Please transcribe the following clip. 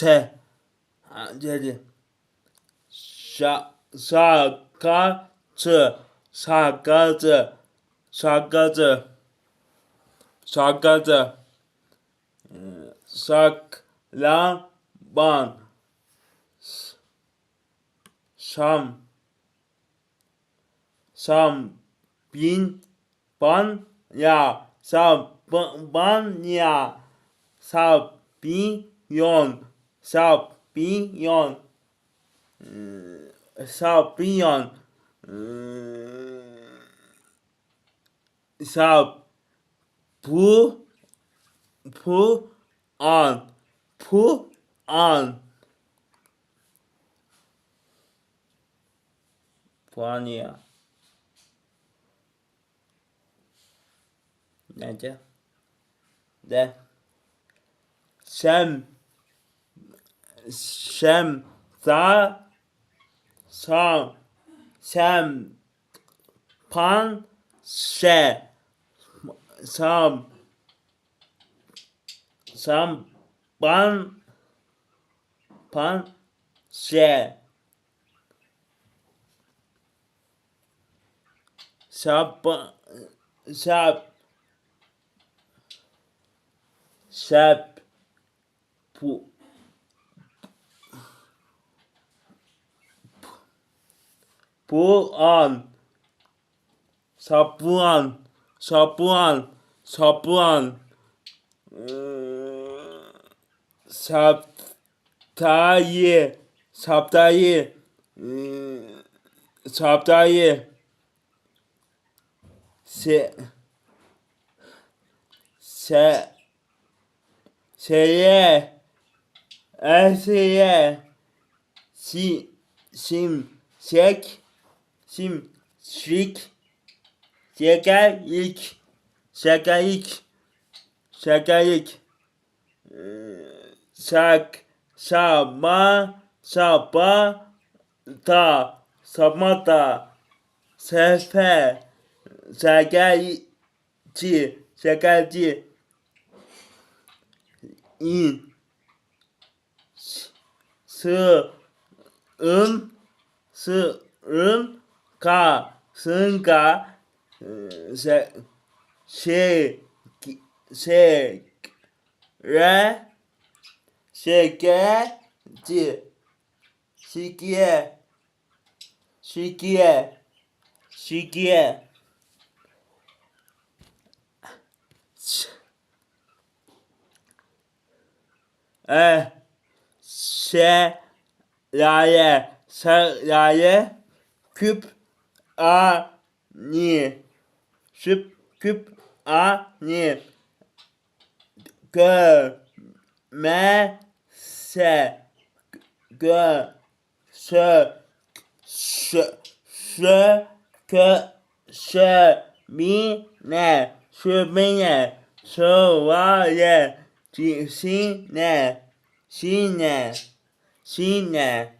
se dedi. Şa şakacı şakacı şakacı şakacı saklaban şam şam bin ban ya. Şaban ya. Şampiyon şampiyon şampiyon şap bu pu an. Pu an. Puanya Nece? De. Şem. Şem. Sa. Sam. Şem. Pan. Şe. Sam. Sam. Pan. Pan. Şe. Şap. Şap. Şap. Pu. Puan. Sapuan. Sapuan. Sapuan. Saptayı. Saptayı. Saptayı. Se. Se. Şeye. Eseye. Si. Sim. Şek. Sim. Şik. Şeker ilk. Şeker ilk. Şeker ilk. Şak. Şama. Şapa. Ta. Samata. Sefer. Şekerci. Şekerci. İn. Sı. ın. Sı. ın. Ka. Sınka. Se. Şey. Şey. Re. Şekerci. Şikiye. Şikiye. Şikiye. E. Şe. Laye. Laye. Küp. A. Ni. Şıp. Küp. A. Ni. Gö. Me. Se. Gö. Sö. Şö. Şö. Kö. Şö. Mi. Ne. Şömine. Şövalye. Sine. Sine. Sine.